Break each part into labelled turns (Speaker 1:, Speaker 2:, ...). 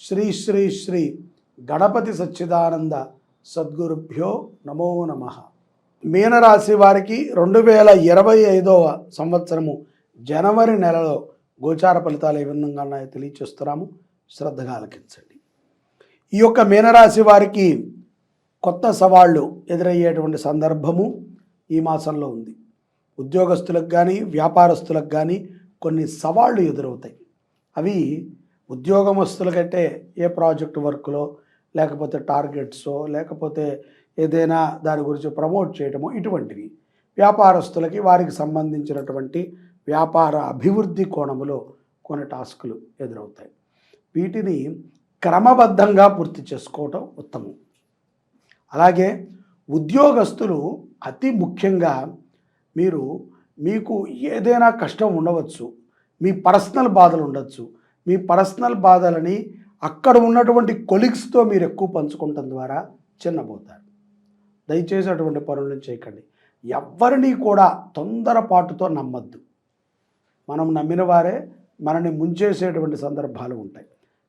Speaker 1: శ్రీ శ్రీ శ్రీ గణపతి సచ్చిదానంద సద్గురుభ్యో నమో నమ. మీనరాశి వారికి రెండు వేల ఇరవై ఐదవ సంవత్సరము జనవరి నెలలో గోచార ఫలితాలు ఏ విధంగా ఉన్నాయో తెలియచేస్తున్నాము. శ్రద్ధగా ఆలకించండి. ఈ యొక్క మీనరాశి వారికి కొత్త సవాళ్ళు ఎదురయ్యేటువంటి సందర్భము ఈ మాసంలో ఉంది. ఉద్యోగస్తులకు కానీ వ్యాపారస్తులకు కానీ కొన్ని సవాళ్ళు ఎదురవుతాయి. అవి ఉద్యోగమస్తులకంటే ఏ ప్రాజెక్ట్ వర్క్లో లేకపోతే టార్గెట్సో లేకపోతే ఏదైనా దాని గురించి ప్రమోట్ చేయటమో ఇటువంటివి. వ్యాపారస్తులకి వారికి సంబంధించినటువంటి వ్యాపార అభివృద్ధి కోణములో కొన్ని టాస్కులు ఎదురవుతాయి. వీటిని క్రమబద్ధంగా పూర్తి చేసుకోవటం ఉత్తమం. అలాగే ఉద్యోగస్తులు అతి ముఖ్యంగా మీరు మీకు ఏదైనా కష్టం ఉండవచ్చు మీ పర్సనల్ బాధలు ఉండొచ్చు మీ పర్సనల్ బాధలని అక్కడ ఉన్నటువంటి కొలిగ్స్తో మీరు ఎక్కువ పంచుకోవటం ద్వారా చిన్నబోతారు. దయచేసి అటువంటి పనులను చేయకండి. ఎవరిని కూడా తొందరపాటుతో నమ్మద్దు. మనం నమ్మిన వారే మనని ముంచేసేటువంటి సందర్భాలు ఉంటాయి.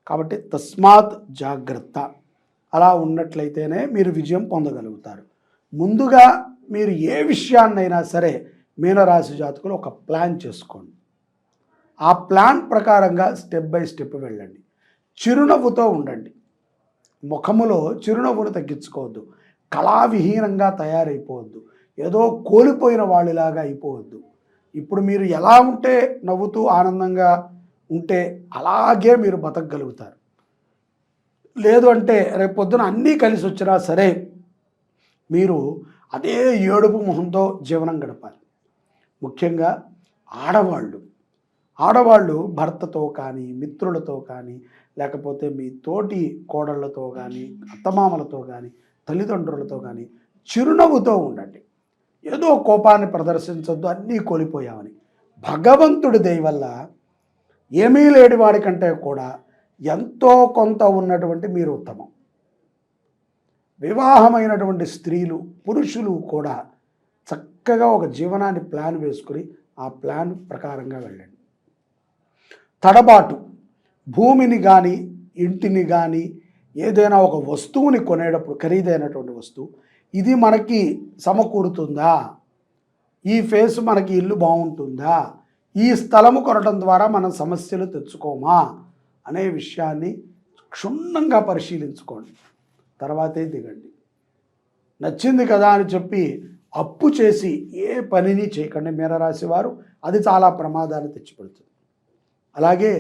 Speaker 1: కాబట్టి తస్మాత్ జాగ్రత్త. అలా ఉన్నట్లయితేనే మీరు విజయం పొందగలుగుతారు. ముందుగా మీరు ఏ విషయాన్నైనా సరే మీనరాశి జాతకులు ఒక ప్లాన్ చేసుకోండి. ఆ ప్లాన్ ప్రకారంగా స్టెప్ బై స్టెప్ వెళ్ళండి. చిరునవ్వుతో ఉండండి. ముఖములో చిరునవ్వును తగ్గించుకోవద్దు. కళావిహీనంగా తయారైపోవద్దు. ఏదో కోల్పోయిన వాళ్ళలాగా అయిపోవద్దు. ఇప్పుడు మీరు ఎలా ఉంటే నవ్వుతూ ఆనందంగా ఉంటే అలాగే మీరు బతకగలుగుతారు. లేదు అంటే రేపు పొద్దున అన్నీ కలిసి వచ్చినా సరే మీరు అదే ఏడుపు మొహంతో జీవనం గడపాలి. ముఖ్యంగా ఆడవాళ్ళు. ఆడవాళ్ళు భర్తతో కానీ మిత్రులతో కానీ లేకపోతే మీ తోటి కోడళ్ళతో కానీ అత్తమామలతో కానీ తల్లిదండ్రులతో కానీ చిరునవ్వుతో ఉండండి. ఏదో కోపాన్ని ప్రదర్శించొద్దు అన్నీ కోల్పోయామని. భగవంతుడి దయవల్ల ఏమీ లేని వాడికంటే కూడా ఎంతో కొంత ఉన్నటువంటి మీరు ఉత్తమం. వివాహమైనటువంటి స్త్రీలు పురుషులు కూడా చక్కగా ఒక జీవనాన్ని ప్లాన్ వేసుకుని ఆ ప్లాన్ ప్రకారంగా వెళ్ళండి. తడబాటు. భూమిని కానీ ఇంటిని కానీ ఏదైనా ఒక వస్తువుని కొనేటప్పుడు ఖరీదైనటువంటి వస్తువు ఇది మనకి సమకూరుతుందా? ఈ ఫేస్ మనకి ఇల్లు బాగుంటుందా? ఈ స్థలము కొనడం ద్వారా మనం సమస్యలు తెచ్చుకోమా? అనే విషయాన్ని క్షుణ్ణంగా పరిశీలించుకోండి. తర్వాతే దిగండి. నచ్చింది కదా అని చెప్పి అప్పు చేసి ఏ పనిని చేయకండి మీనరాశి వారు అది చాలా ప్రమాదాన్ని తెచ్చిపెడుతుంది. అలాగే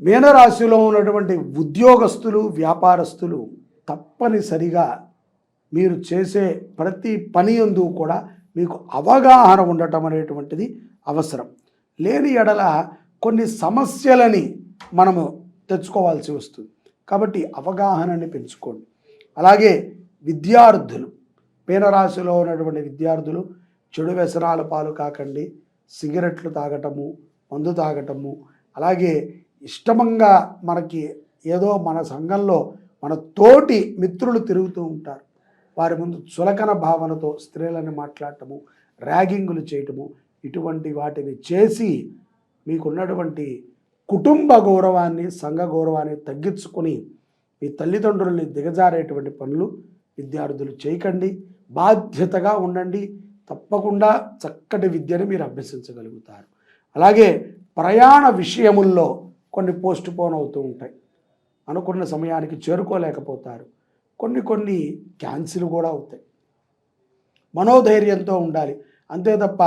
Speaker 1: మీనరాశిలో ఉన్నటువంటి ఉద్యోగస్తులు వ్యాపారస్తులు తప్పనిసరిగా మీరు చేసే ప్రతి పని ఎందు కూడా మీకు అవగాహన ఉండటం అనేటువంటిది అవసరం. లేని ఎడల కొన్ని సమస్యలని మనము తెచ్చుకోవాల్సి వస్తుంది. కాబట్టి అవగాహనని పెంచుకోండి. అలాగే విద్యార్థులు మీనరాశిలో ఉన్నటువంటి విద్యార్థులు చెడు వ్యసనాల పాలు కాకండి. సిగరెట్లు తాగటము మందు తాగటము అలాగే ఇష్టమంగా మనకి ఏదో మన సంఘంలో మన తోటి మిత్రులు తిరుగుతూ ఉంటారు. వారి ముందు చులకన భావనతో స్త్రీలను మాట్లాడటము ర్యాగింగులు చేయటము ఇటువంటి వాటిని చేసి మీకున్నటువంటి కుటుంబ గౌరవాన్ని సంఘ గౌరవాన్ని తగ్గించుకొని మీ తల్లిదండ్రుల్ని దిగజారేటువంటి పనులు విద్యార్థులు చేయకండి. బాధ్యతగా ఉండండి. తప్పకుండా చక్కటి విద్యను మీరు అభ్యసించగలుగుతారు. అలాగే ప్రయాణ విషయముల్లో కొన్ని పోస్ట్ పోన్ అవుతూ ఉంటాయి. అనుకున్న సమయానికి చేరుకోలేకపోతారు. కొన్ని కొన్ని క్యాన్సిల్ కూడా అవుతాయి. మనోధైర్యంతో ఉండాలి. అంతే తప్ప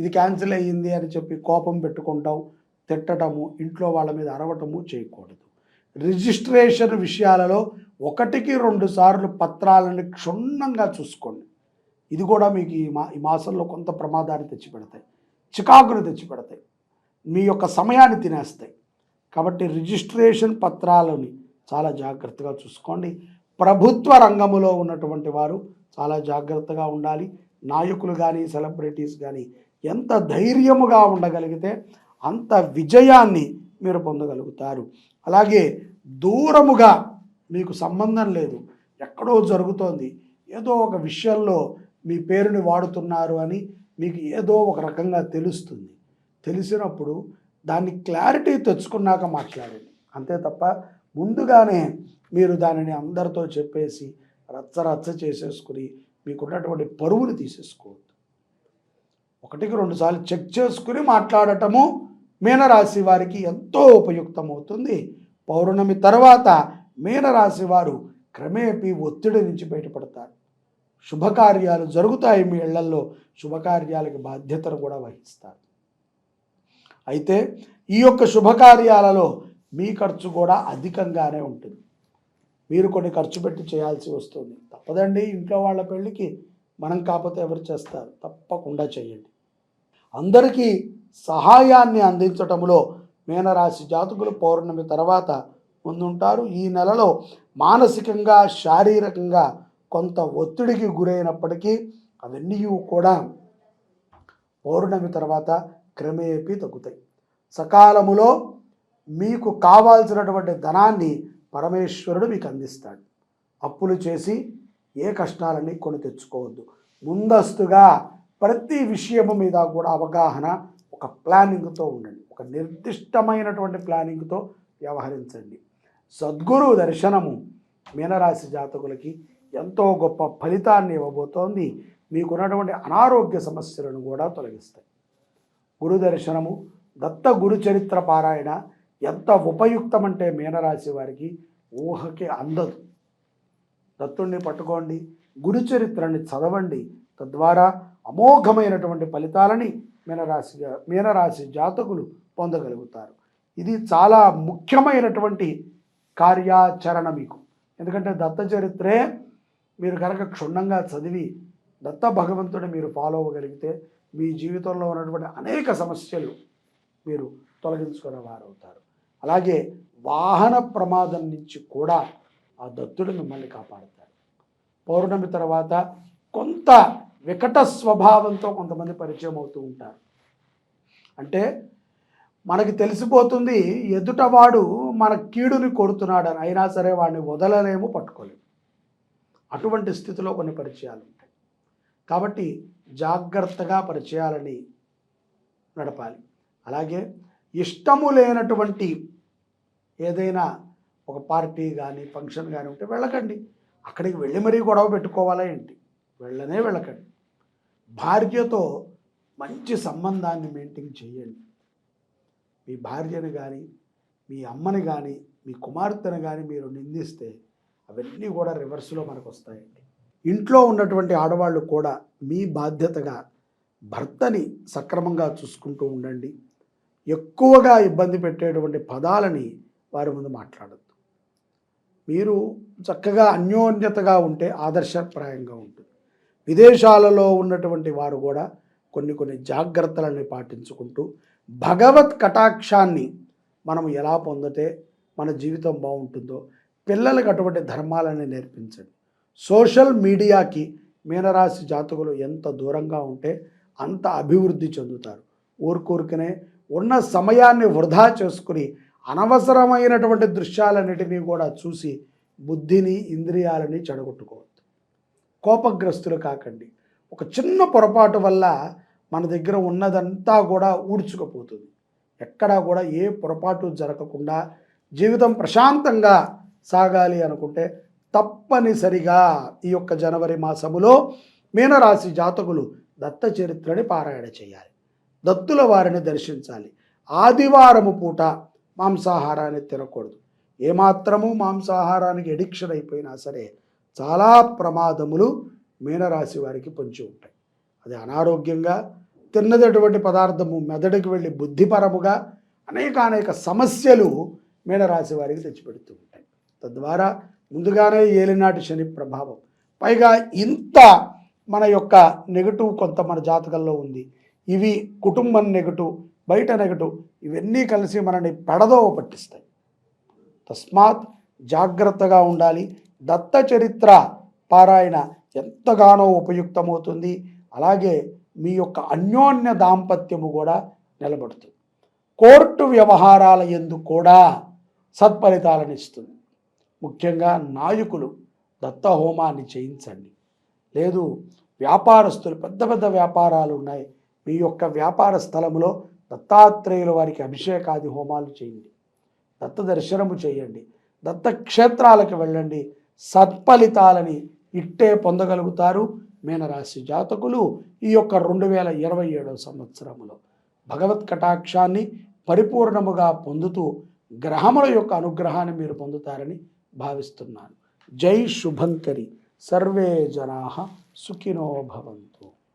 Speaker 1: ఇది క్యాన్సిల్ అయ్యింది అని చెప్పి కోపం పెట్టుకుంటాం తిట్టడము ఇంట్లో వాళ్ళ మీద అరవటము చేయకూడదు. రిజిస్ట్రేషన్ విషయాలలో ఒకటికి రెండు సార్లు పత్రాలను క్షుణ్ణంగా చూసుకోండి. ఇది కూడా మీకు ఈ మా ఈ మాసంలో కొంత ప్రమాదాన్ని తెచ్చిపెడతాయి. చికాకును తెచ్చిపెడతాయి. మీ యొక్క సమయాన్ని తినేస్తాయి. కాబట్టి రిజిస్ట్రేషన్ పత్రాలని చాలా జాగ్రత్తగా చూసుకోండి. ప్రభుత్వ రంగములో ఉన్నటువంటి వారు చాలా జాగ్రత్తగా ఉండాలి. నాయకులు కానీ సెలబ్రిటీస్ కానీ ఎంత ధైర్యముగా ఉండగలిగితే అంత విజయాన్ని మీరు పొందగలుగుతారు. అలాగే దూరముగా మీకు సంబంధం లేదు. ఎక్కడో జరుగుతోంది. ఏదో ఒక విషయంలో మీ పేరుని వాడుతున్నారు అని మీకు ఏదో ఒక రకంగా తెలుస్తుంది. తెలిసినప్పుడు దాన్ని క్లారిటీ తెచ్చుకున్నాక మాట్లాడండి. అంతే తప్ప ముందుగానే మీరు దానిని అందరితో చెప్పేసి రచ్చ రచ్చ చేసేసుకుని మీకున్నటువంటి పరువుని తీసేసుకోవద్దు. ఒకటికి రెండుసార్లు చెక్ చేసుకుని మాట్లాడటము మీనరాశి వారికి ఎంతో ఉపయుక్తమవుతుంది. పౌర్ణమి తర్వాత మీనరాశి వారు క్రమేపీ ఒత్తిడి నుంచి బయటపడతారు. శుభకార్యాలు జరుగుతాయి మీ ఇళ్ళల్లో శుభకార్యాలకి బాధ్యతను కూడా వహిస్తారు. అయితే ఈ యొక్క శుభకార్యాలలో మీ ఖర్చు కూడా అధికంగానే ఉంటుంది. మీరు కొన్ని ఖర్చు పెట్టి చేయాల్సి వస్తుంది. తప్పదండి ఇంట్లో వాళ్ళ పెళ్ళికి మనం కాకపోతే ఎవరు చేస్తారు? తప్పకుండా చేయండి. అందరికీ సహాయాన్ని అందించటంలో మీనరాశి జాతకులు పౌర్ణమి తర్వాత ముందుంటారు. ఈ నెలలో మానసికంగా శారీరకంగా కొంత ఒత్తిడికి గురైనప్పటికీ అవన్నీ కూడా పౌర్ణమి తర్వాత క్రమేపీ తగ్గుతాయి. సకాలములో మీకు కావాల్సినటువంటి ధనాన్ని పరమేశ్వరుడు మీకు అందిస్తాడు. అప్పులు చేసి ఏ కష్టాలని కొని తెచ్చుకోవద్దు. ముందస్తుగా ప్రతి విషయము మీద కూడా అవగాహన ఒక ప్లానింగ్తో ఉండండి. ఒక నిర్దిష్టమైనటువంటి ప్లానింగ్తో వ్యవహరించండి. సద్గురు దర్శనము మీనరాశి జాతకులకి ఎంతో గొప్ప ఫలితాన్ని ఇవ్వబోతోంది. మీకున్నటువంటి అనారోగ్య సమస్యలను కూడా తొలగిస్తాయి. గురు దర్శనము దత్త గురు చరిత్ర పారాయణ ఎంత ఉపయుక్తమంటే మీనరాశి వారికి ఊహకి అందదు. దత్తుణ్ణి పట్టుకోండి గురు చరిత్రని చదవండి. తద్వారా అమోఘమైనటువంటి ఫలితాలని మీనరాశిగా మీనరాశి జాతకులు పొందగలుగుతారు. ఇది చాలా ముఖ్యమైనటువంటి కార్యాచరణ మీకు. ఎందుకంటే దత్త చరిత్రే మీరు కనుక క్షుణ్ణంగా చదివి దత్త భగవంతుడిని మీరు ఫాలో అవ్వగలిగితే మీ జీవితంలో ఉన్నటువంటి అనేక సమస్యలు మీరు తొలగించుకునే వారు అవుతారు అలాగే వాహన ప్రమాదం నుంచి కూడా ఆ దత్తుడు మిమ్మల్ని కాపాడుతాడు. పౌర్ణమి తర్వాత కొంత వికట స్వభావంతో కొంతమంది పరిచయం అవుతూ ఉంటారు. అంటే మనకి తెలిసిపోతుంది ఎదుటవాడు మన కీడుని కొడుతున్నాడని అయినా సరే వాడిని వదలలేము పట్టుకోలేము. అటువంటి స్థితిలో కొన్ని పరిచయాలు ఉంటాయి. కాబట్టి జాగ్రత్తగా పరిచయాలని నడపాలి. అలాగే ఇష్టము లేనటువంటి ఏదైనా ఒక పార్టీ కానీ ఫంక్షన్ కానీ ఉంటే వెళ్ళకండి. అక్కడికి వెళ్ళి మరీ గొడవ పెట్టుకోవాలా ఏంటి? వెళ్ళనే వెళ్ళకండి. భార్యతో మంచి సంబంధాన్ని మెయింటైన్ చేయండి. మీ భార్యను కానీ మీ అమ్మని కానీ మీ కుమార్తెను కానీ మీరు నిందిస్తే అవన్నీ కూడా రివర్స్లో మనకు వస్తాయండి. ఇంట్లో ఉన్నటువంటి ఆడవాళ్ళు కూడా మీ బాధ్యతగా భర్తని సక్రమంగా చూసుకుంటూ ఉండండి. ఎక్కువగా ఇబ్బంది పెట్టేటువంటి పదాలని వారి ముందు మాట్లాడద్దు. మీరు చక్కగా అన్యోన్యతగా ఉంటే ఆదర్శప్రాయంగా ఉంటుంది. విదేశాలలో ఉన్నటువంటి వారు కూడా కొన్ని కొన్ని జాగ్రత్తలని పాటించుకుంటూ భగవత్ కటాక్షాన్ని మనం ఎలా పొందితే మన జీవితం బాగుంటుందో పిల్లలకు అటువంటి ధర్మాలని నేర్పించండి. సోషల్ మీడియాకి మీనరాశి జాతకులు ఎంత దూరంగా ఉంటే అంత అభివృద్ధి చెందుతారు. ఊరుకూరుకనే ఉన్న సమయాన్ని వృధా చేసుకుని అనవసరమైనటువంటి దృశ్యాలన్నిటినీ కూడా చూసి బుద్ధిని ఇంద్రియాలని చెడగొట్టుకోవద్దు. కోపగ్రస్తులు కాకండి. ఒక చిన్న పొరపాటు వల్ల మన దగ్గర ఉన్నదంతా కూడా ఊడ్చుకుపోతుంది. ఎక్కడా కూడా ఏ పొరపాటు జరగకుండా జీవితం ప్రశాంతంగా సాగాలి అనుకుంటే తప్పనిసరిగా ఈ యొక్క జనవరి మాసములో మీనరాశి జాతకులు దత్త చరిత్రని పారాయణ చేయాలి. దత్తుల వారిని దర్శించాలి. ఆదివారము పూట మాంసాహారాన్ని తినకూడదు. ఏమాత్రము మాంసాహారానికి ఎడిక్షన్ అయిపోయినా సరే చాలా ప్రమాదములు మీనరాశి వారికి పొంచి ఉంటాయి. అది అనారోగ్యంగా తిన్నదటువంటి పదార్థము మెదడుకు వెళ్ళి బుద్ధిపరముగా అనేక అనేక సమస్యలు మీనరాశి వారికి తెచ్చిపెడుతూ ఉంటాయి. తద్వారా ముందుగానే ఏలినాటి శని ప్రభావం. పైగా ఇంత మన యొక్క నెగటివ్ కొంత మన జాతకంలో ఉంది. ఇవి కుటుంబం నెగటివ్ బయట నెగటివ్ ఇవన్నీ కలిసి మనని పెడదోవ పట్టిస్తాయి. తస్మాత్ జాగ్రత్తగా ఉండాలి. దత్త చరిత్ర పారాయణ ఎంతగానో ఉపయుక్తమవుతుంది. అలాగే మీ యొక్క అన్యోన్య దాంపత్యము కూడా నిలబడుతుంది. కోర్టు వ్యవహారాల ఎందు కూడా సత్ఫలితాలను ఇస్తుంది. ముఖ్యంగా నాయకులు దత్త హోమాన్ని చేయించండి. లేదు వ్యాపారస్తులు పెద్ద పెద్ద వ్యాపారాలు ఉన్నాయి. మీ యొక్క వ్యాపార స్థలంలో దత్తాత్రేయుల వారికి అభిషేకాది హోమాలు చేయండి. దత్త దర్శనము చేయండి. దత్త క్షేత్రాలకు వెళ్ళండి. సత్ఫలితాలని ఇట్టే పొందగలుగుతారు మీనరాశి జాతకులు ఈ యొక్క రెండు వేల ఇరవై ఏడవ సంవత్సరంలో భగవత్ కటాక్షాన్ని పరిపూర్ణముగా పొందుతూ గ్రహముల యొక్క అనుగ్రహాన్ని మీరు పొందుతారని భావిస్తున్నాను జై శుభంకరి సర్వే జనా సుఖినో భవంతు